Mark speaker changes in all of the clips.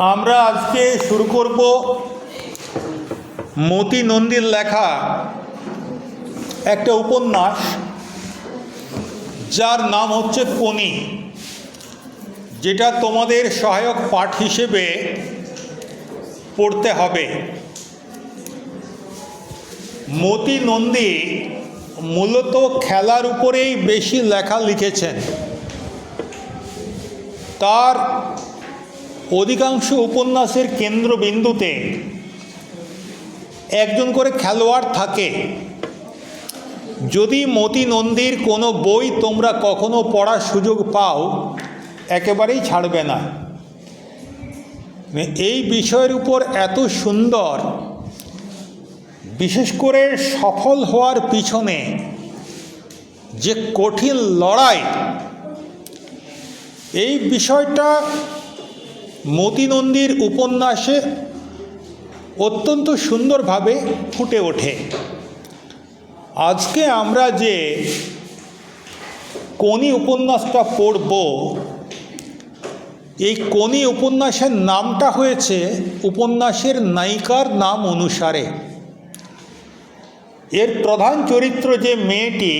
Speaker 1: আমরা আজকে শুরু করব মতি নন্দীর লেখা একটা উপন্যাস, যার নাম হচ্ছে কোনি যেটা তোমাদের সহায়ক পাঠ হিসেবে পড়তে হবে। মতি নন্দী মূলত খেলার উপরেই বেশি লেখা লিখেছেন। তার অধিকাংশ উপন্যাসের কেন্দ্রবিন্দুতে একজন করে খেলোয়াড় থাকে। যদি মতি নন্দীর কোনো বই তোমরা কখনো পড়ার সুযোগ পাও, একেবারেই ছাড়বে না। এই বিষয়ের উপর এত সুন্দর, বিশেষ করে সফল হওয়ার পিছনে যে কঠিন লড়াই, এই বিষয়টা মতি নন্দীর উপন্যাসে অত্যন্ত সুন্দরভাবে ফুটে ওঠে। আজকে আমরা যে কোনি উপন্যাসটা পড়ব, এই কোনি উপন্যাসের নামটা হয়েছে উপন্যাসের নায়িকার নাম অনুসারে। এর প্রধান চরিত্র যে মেয়েটি,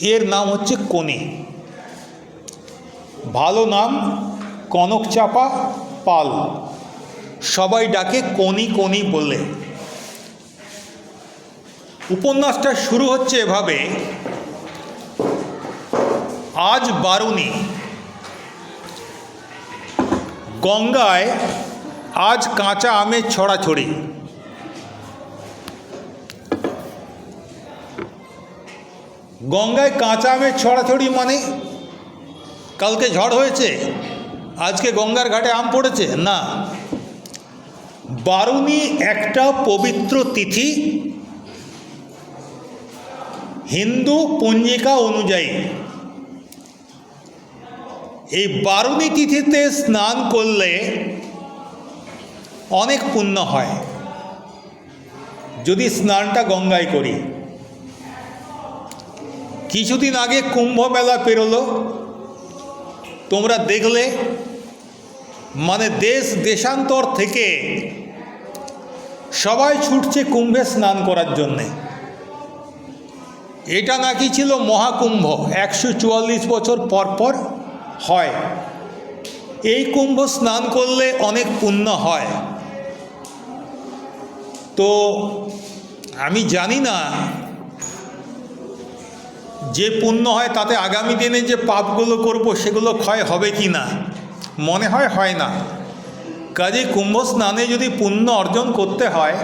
Speaker 1: এর নাম হচ্ছে কোনি ভালো নাম কনক চাপা, পাল। সবাই ডাকে কোনি কোনি বলে উপন্যাসটা শুরু হচ্ছে এভাবে। আজ বারুনি গঙ্গায় আজ কাঁচা আমের ছড়াছড়ি। গঙ্গায় কাঁচা আমের ছড়াছড়ি মানে কালকে ঝড় হয়েছে? আজকে গঙ্গার ঘাটে আম পড়েছে? না। বারুনি একটা পবিত্র তিথি, হিন্দু পঞ্জিকা অনুযায়ী। এই বারুনি তিথিতে স্নান করলে অনেক পুণ্য হয়। যদি স্নানটা গঙ্গায় করি। কিছুদিন আগে কুম্ভ মেলা পেরোলো। তোমরা দেখলে মানে দেশ, দেশান্তর থেকে সবাই ছুটছে কুম্ভে স্নান করার জন্যে। এটা নাকি ছিল মহাকুম্ভ, একশো চুয়াল্লিশ বছর পর পর হয়। এই কুম্ভ স্নান করলে অনেক পুণ্য হয়। তো আমি জানি না যে পুণ্য হয় তাতে আগামী দিনে যে পাপগুলো করব সেগুলো ক্ষয় হবে কি না? মনে হয় হয় না। কাজে কুম্ভ স্নানে যদি পুণ্য অর্জন করতে হয়,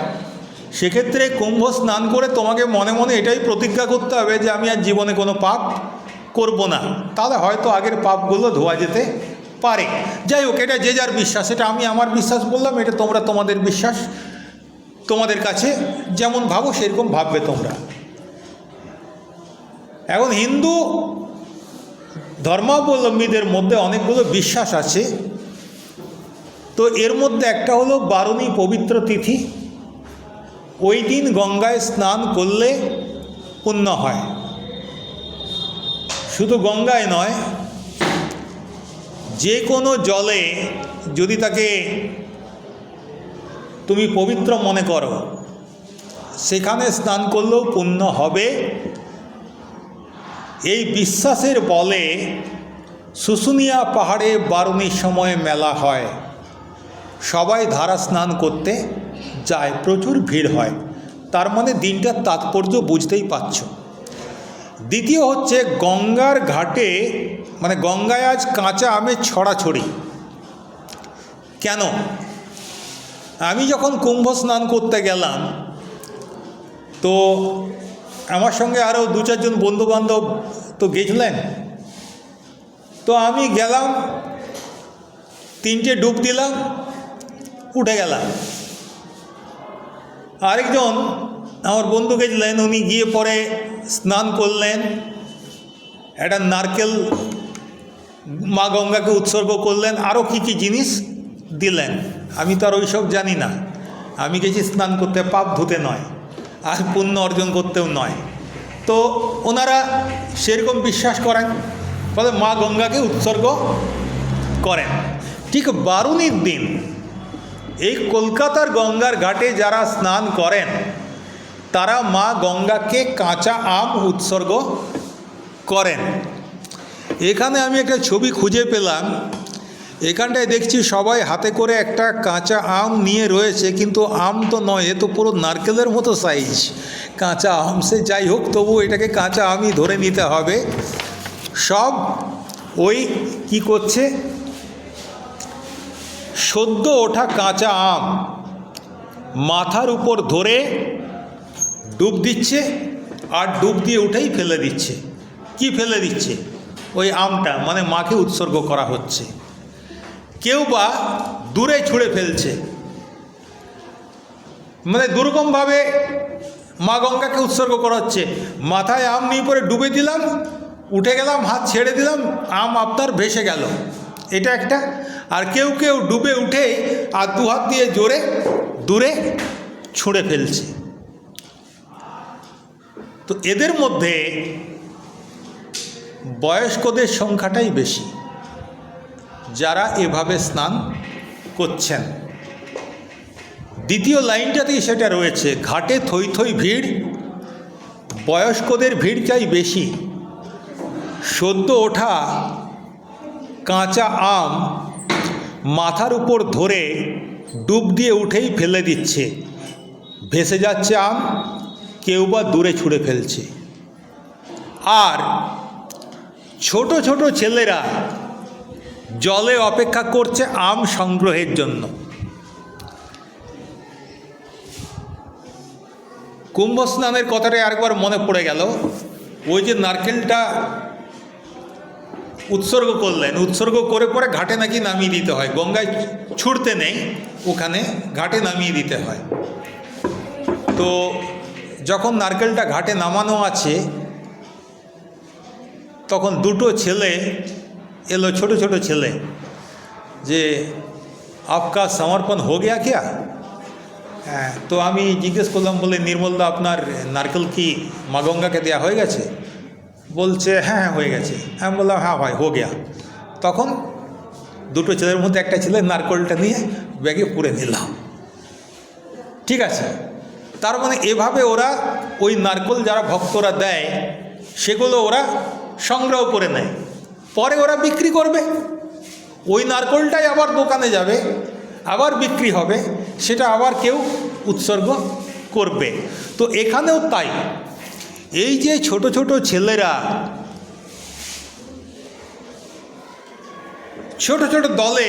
Speaker 1: সেক্ষেত্রে কুম্ভ স্নান করে তোমাকে মনে মনে এটাই প্রতিজ্ঞা করতে হবে যে আমি আর জীবনে কোনো পাপ করব না। তাহলে হয়তো আগের পাপগুলো ধোয়া যেতে পারে। যাই হোক, এটা যে যার বিশ্বাস, এটা আমি আমার বিশ্বাস বললাম, এটা তোমরা তোমাদের বিশ্বাস তোমাদের কাছে যেমন ভাবো সেরকম ভাববে তোমরা। এখন হিন্দু ধর্মাবলম্বীদের মধ্যে অনেকগুলো বিশ্বাস আছে। তো এর মধ্যে একটা হলো বারুণী পবিত্র তিথি। ওই দিন গঙ্গায় স্নান করলে পুণ্য হয়। শুধু গঙ্গায় নয়, যে কোনো জলে যদি তাকে তুমি পবিত্র মনে করো, সেখানে স্নান করলেও পুণ্য হবে। এই বিশ্বাসের বলে শুশুনিয়া পাহাড়ে বারুণীর সময় মেলা হয়। সবাই ধারা স্নান করতে যায়, প্রচুর ভিড় হয়। তার মানে দিনটার তাৎপর্য বুঝতেই পারছ। দ্বিতীয় হচ্ছে গঙ্গার ঘাটে মানে গঙ্গায় আজ কাঁচা আমের ছড়াছড়ি। কেন? আমি যখন কুম্ভ স্নান করতে গেলাম, তো আমার সঙ্গে আরও দু চারজন বন্ধুবান্ধব তো গেছিলেন। তো আমি গেলাম, তিনটে ডুব দিলাম, উঠে গেলাম। আরেকজন আমার বন্ধু গেছিলেন, উনি গিয়ে পরে স্নান করলেন। একটা নারকেল মা গঙ্গাকে উৎসর্গ করলেন আরও কী কী জিনিস দিলেন। আমি তো আর ওইসব জানি না। আমি গেছি স্নান করতে, পাপ ধুতে নয়। আর পুণ্য অর্জন করতেও নয়। তো ওনারা সেরকম বিশ্বাস করেন বলে মা গঙ্গাকে উৎসর্গ করেন। ঠিক বারুনির দিন এই কলকাতার গঙ্গার ঘাটে যারা স্নান করেন, তারা মা গঙ্গাকে কাঁচা আম উৎসর্গ করেন। এখানে আমি একটা ছবি খুঁজে পেলাম। এখানটায় দেখছি সবাই হাতে করে একটা কাঁচা আম নিয়ে রয়েছে, কিন্তু আম তো নয়, এ তো পুরো নারকেলের মতো সাইজ কাঁচা আম, সে যাই হোক, তবু এটাকে কাঁচা আমই ধরে নিতে হবে। সব ওই কি করছে? সদ্য ওঠা কাঁচা আম মাথার উপর ধরে ডুব দিচ্ছে আর ডুব দিয়ে উঠেই ফেলে দিচ্ছে। কি ফেলে দিচ্ছে? ওই আমটা মানে মাকে উৎসর্গ করা হচ্ছে। কেউ বা দূরে ছুঁড়ে ফেলছে। মানে দুরকমভাবে মা গঙ্গাকে উৎসর্গ করা হচ্ছে মাথায় আম নিয়ে পরে ডুবে দিলাম, উঠে গেলাম, হাত ছেড়ে দিলাম, আম আপনার ভেসে গেল। এটা একটা। আর কেউ কেউ ডুবে উঠে আর দু হাত দিয়ে জোরে দূরে ছুঁড়ে ফেলছে। তো এদের মধ্যে বয়স্কদের সংখ্যাটাই বেশি। যারা এভাবে স্নান করছেন। দ্বিতীয় লাইনটাতেই সেটা রয়েছে, ঘাটে থই থই ভিড়, বয়স্কদের ভিড় চাই বেশি, সদ্য ওঠা কাঁচা আম মাথার উপর ধরে ডুব দিয়ে উঠেই ফেলে দিচ্ছে। ভেসে যাচ্ছে আম, কেউ বা দূরে ছুঁড়ে ফেলছে। আর ছোট ছোট ছেলেরা জলে অপেক্ষা করছে আম সংগ্রহের জন্য। কুম্ভ স্নানের কথাটা আরেকবার মনে পড়ে গেল। ওই যে নারকেলটা উৎসর্গ করলেন। উৎসর্গ করে পরে ঘাটে নাকি নামিয়ে দিতে হয়। গঙ্গায় ছুটতে নেই। ওখানে ঘাটে নামিয়ে দিতে হয়। তো যখন নারকেলটা ঘাটে নামানো আছে, তখন দুটো ছেলে এলো ছোট ছোট ছেলে যে আপকা সমর্পণ হো গিয়া क्या? হ্যাঁ তো আমি জিজ্ঞেস করলাম বলে নির্মলদা আপনার নারকেল কি মা গঙ্গাকে দেওয়া হয়ে গেছে বলছে হ্যাঁ হ্যাঁ হয়ে গেছে আমি বললাম হ্যাঁ ভাই হো গিয়া তখন দুটো ছেলের মধ্যে একটা ছেলে নারকেলটা নিয়ে ব্যাগে পুরে নিলাম ঠিক আছে তার মানে এভাবে ওরা ওই নারকেল যারা ভক্তরা দেয় সেগুলো ওরা সংগ্রহ করে নেয়। পরে ওরা বিক্রি করবে। ওই নারকেলটাই আবার দোকানে যাবে, আবার বিক্রি হবে, সেটা আবার কেউ উৎসর্গ করবে। তো এখানেও তাই। এই যে ছোট ছোট ছেলেরা, ছোট ছোট দলে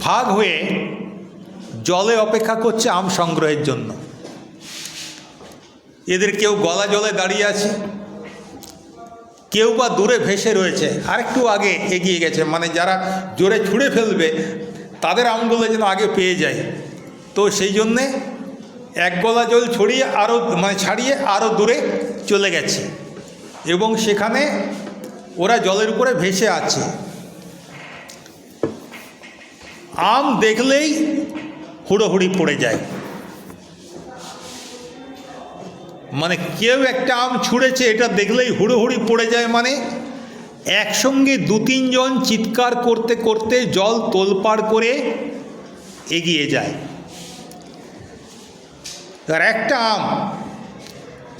Speaker 1: ভাগ হয়ে জলে অপেক্ষা করছে আম সংগ্রহের জন্য। এদের কেউ গলা জলে দাঁড়িয়ে আছে। কেউ বা দূরে ভেসে রয়েছে, আরেকটু আগে এগিয়ে গেছে মানে যারা জোরে ছুঁড়ে ফেলবে, তাদের আমগুলো যেন আগে পেয়ে যায়। তো সেই জন্যে এক গলা জল ছড়িয়ে আরও মানে ছাড়িয়ে আরও দূরে চলে গেছে। এবং সেখানে ওরা জলের উপরে ভেসে আছে। আম দেখলেই হুড়োহুড়ি পড়ে যায়। মানে কেউ একটা আম ছুঁড়েছে, এটা দেখলেই হুড়োহুড়ি পড়ে যায় মানে। একসঙ্গে দু তিনজন চিৎকার করতে করতে জল তোলপাড় করে এগিয়ে যায়। আর একটা আম,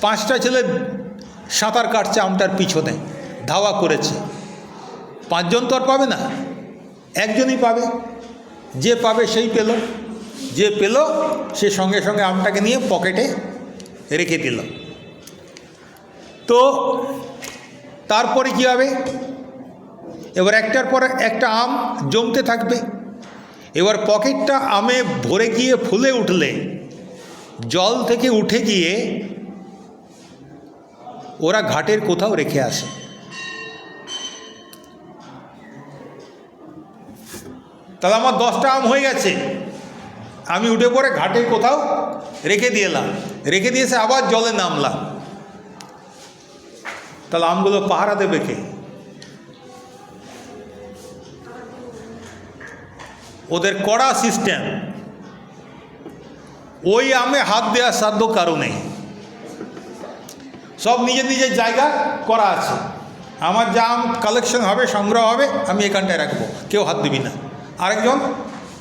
Speaker 1: পাঁচটা ছেলে সাঁতার কাটছে আমটার পিছনে, ধাওয়া করেছে। পাঁচজন তো আর পাবে না, একজনই পাবে। যে পাবে সেই পেল, যে পেল, সে সঙ্গে সঙ্গে আমটাকে নিয়ে পকেটে রেখে দিল তো তারপরে কী হবে? এবার একটার পর একটা আম জমতে থাকবে। এবার পকেটটা আমে ভরে গিয়ে ফুলে উঠলে, জল থেকে উঠে গিয়ে ওরা ঘাটের কোথাও রেখে আসে। তাহলে আমার দশটা আম হয়ে গেছে। আমি উঠে পড়ে ঘাটে কোথাও রেখে দিয়েলাম রেখে দিয়েছে আবার জলে নামলাম। তাহলে আমগুলো পাহারা দেবে কে? ওদের কড়া সিস্টেম ওই আমে হাত দেওয়ার সাধ্য কারও নেই। সব নিজের নিজের জায়গা করা আছে। আমার যা আম কালেকশন হবে, সংগ্রহ হবে, আমি এখানটায় রাখব। কেউ হাত দিবি না। আরেকজন?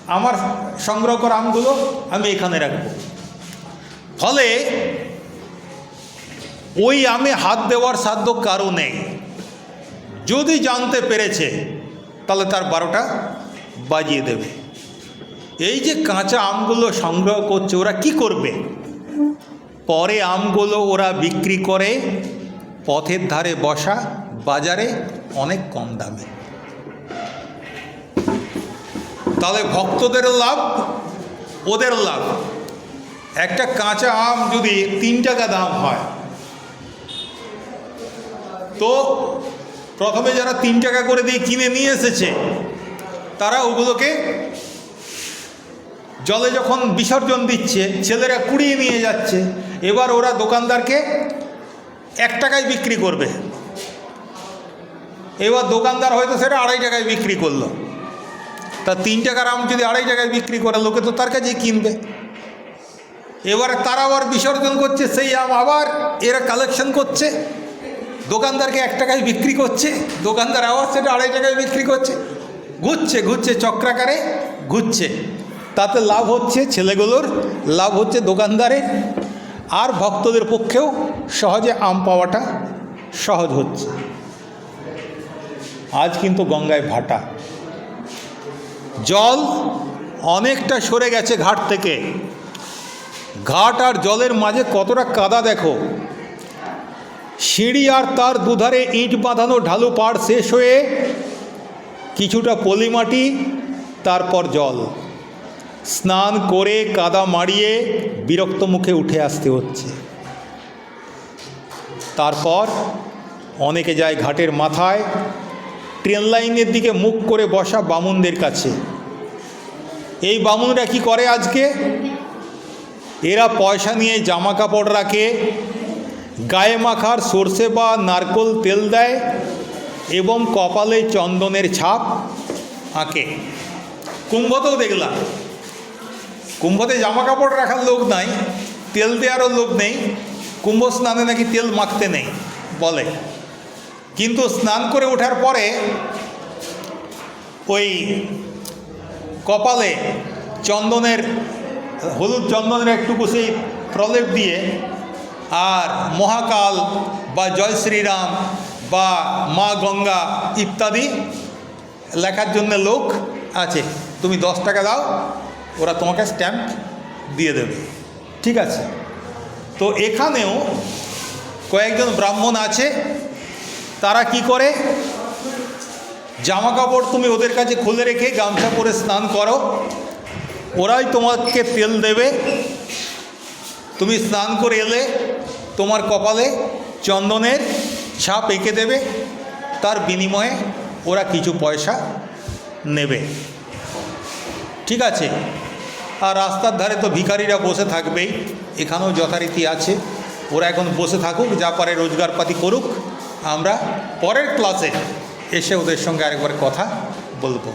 Speaker 1: আমার সংগ্রহ করা আমগুলো আমি এখানে রাখব। ফলে ওই আমে হাত দেওয়ার সাধ্য কারও নেই। যদি জানতে পেরেছে, তাহলে তার বারোটা বাজিয়ে দেবে। এই যে কাঁচা আমগুলো সংগ্রহ করছে, ওরা কি করবে? পরে আমগুলো ওরা বিক্রি করে, পথের ধারে বসা, বাজারে অনেক কম দামে। তাহলে ভক্তদের লাভ, ওদের লাভ। একটা কাঁচা আম যদি তিন টাকা দাম হয়, তো প্রথমে যারা তিন টাকা করে দিয়ে কিনে নিয়ে এসেছে, তারা ওগুলোকে জলে যখন বিসর্জন দিচ্ছে, ছেলেরা কুড়িয়ে নিয়ে যাচ্ছে, এবার ওরা দোকানদারকে এক টাকায় বিক্রি করবে। এবার দোকানদার হয়তো সেটা আড়াই টাকায় বিক্রি করল। তা তিন টাকার আম যদি আড়াই টাকায় বিক্রি করে, লোকে তো তার কাছেই কিনবে। এবারে তারা আবার বিসর্জন করছে, সেই আম আবার এরা কালেকশন করছে। দোকানদারকে এক টাকায় বিক্রি করছে, দোকানদার আবার সেটা আড়াই টাকায় বিক্রি করছে। ঘুরছে ঘুরছে, চক্রাকারে ঘুরছে। তাতে লাভ হচ্ছে ছেলেগুলোর, লাভ হচ্ছে দোকানদারের। আর ভক্তদের পক্ষেও সহজে আম পাওয়াটা সহজ হচ্ছে। আজ কিন্তু গঙ্গায় ভাটা। জল অনেকটা সরে গেছে ঘাট থেকে। ঘাট আর জলের মাঝে কতটা কাদা দেখো। সিঁড়ি আর তার দুধারে ইট বাঁধানো ঢালু পাড় শেষ হয়ে কিছুটা পলিমাটি, তারপর জল। স্নান করে কাদা মারিয়ে বিরক্ত মুখে উঠে আসতে হচ্ছে। তারপর অনেকে যায় ঘাটের মাথায় ট্রেন লাইনের দিকে মুখ করে বসা বামুনদের কাছে। এই বামুনরা কি করে আজকে? এরা পয়সা নিয়ে জামা কাপড় রাখে, গায়ে মাখার সর্ষে বা নারকোল তেল দেয় এবং কপালে চন্দনের ছাপ আঁকে। কুম্ভতেও দেখলাম। কুম্ভতে জামা কাপড় রাখার লোক নাই, তেল দেওয়ারও লোক নেই, কুম্ভ স্নানে নাকি তেল মাখতে নেই, বলে। কিন্তু স্নান করে ওঠার পরে ওই কপালে চন্দনের, হলুদ চন্দনের একটুকু সেই প্রলেপ দিয়ে আর মহাকাল বা জয় শ্রীরাম বা মা গঙ্গা ইত্যাদি লেখার জন্য লোক আছে। তুমি দশ টাকা দাও, ওরা তোমাকে স্ট্যাম্প দিয়ে দেবে। ঠিক আছে? তো এখানেও কয়েকজন ব্রাহ্মণ আছে তারা কি করে? জামা কাপড় তুমি ওদের কাছে খুলে রেখে গামছা পরে স্নান করো। ওরাই তোমাকে তেল দেবে। তুমি স্নান করে এলে তোমার কপালে চন্দনের ছাপ এঁকে দেবে। তার বিনিময়ে ওরা কিছু পয়সা নেবে। ঠিক আছে? আর রাস্তার ধারে তো ভিখারিরা বসে থাকবেই। এখানেও যথারীতি আছে। ওরা এখন বসে থাকুক, যা পারে রোজগারপাতি করুক। আমরা পরের ক্লাসে এসে ওদের সঙ্গে আরেকবার কথা বলব।